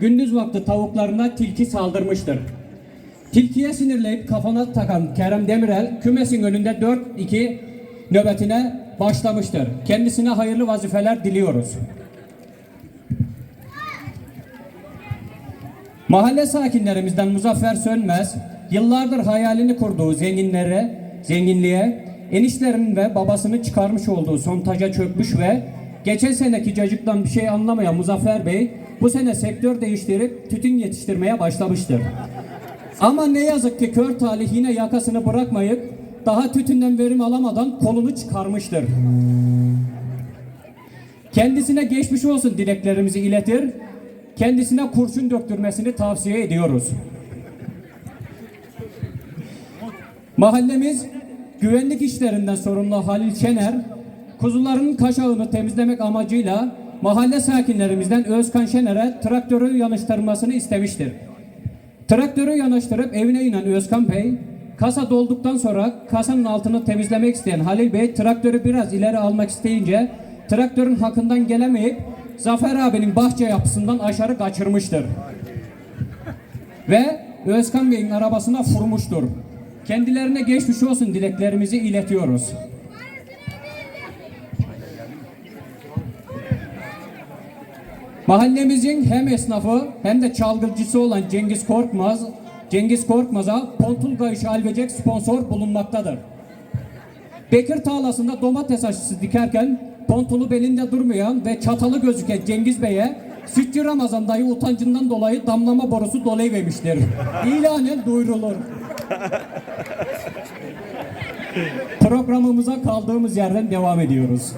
gündüz vakti tavuklarına tilki saldırmıştır. Tilkiye sinirleyip kafana takan Kerem Demirel kümesin önünde 4-2 nöbetine başlamıştır. Kendisine hayırlı vazifeler diliyoruz. Mahalle sakinlerimizden Muzaffer Sönmez, yıllardır hayalini kurduğu zenginlere, zenginliğe, enişlerinin ve babasının çıkarmış olduğu sontaja çökmüş ve geçen seneki cacıktan bir şey anlamayan Muzaffer Bey, bu sene sektör değiştirip tütün yetiştirmeye başlamıştır. Ama ne yazık ki kör talih yine yakasını bırakmayıp daha tütünden verim alamadan kolunu çıkarmıştır. Kendisine geçmiş olsun dileklerimizi iletir, kendisine kurşun döktürmesini tavsiye ediyoruz. Mahallemiz güvenlik işlerinden sorumlu Halil Şener, kuzuların kaşağını temizlemek amacıyla mahalle sakinlerimizden Özkan Şener'e traktörü yanaştırmasını istemiştir. Traktörü yanaştırıp evine inen Özkan Bey, kasa dolduktan sonra kasanın altını temizlemek isteyen Halil Bey traktörü biraz ileri almak isteyince traktörün hakkından gelemeyip Zafer abinin bahçe yapısından aşağı kaçırmıştır. Ve Özkan Bey'in arabasına vurmuştur. Kendilerine geçmiş olsun dileklerimizi iletiyoruz. Mahallemizin hem esnafı hem de çalgıcısı olan Cengiz Korkmaz, Cengiz Korkmaz'a Pontul Kayış Alvecek sponsor bulunmaktadır. Bekir tarlasında domates aşısı dikerken pontulu belinde durmayan ve çatalı gözüken Cengiz Bey'e Sütçü Ramazan dayı utancından dolayı damlama borusu dolayıvermiştir. İlanen duyurulur. Programımıza kaldığımız yerden devam ediyoruz.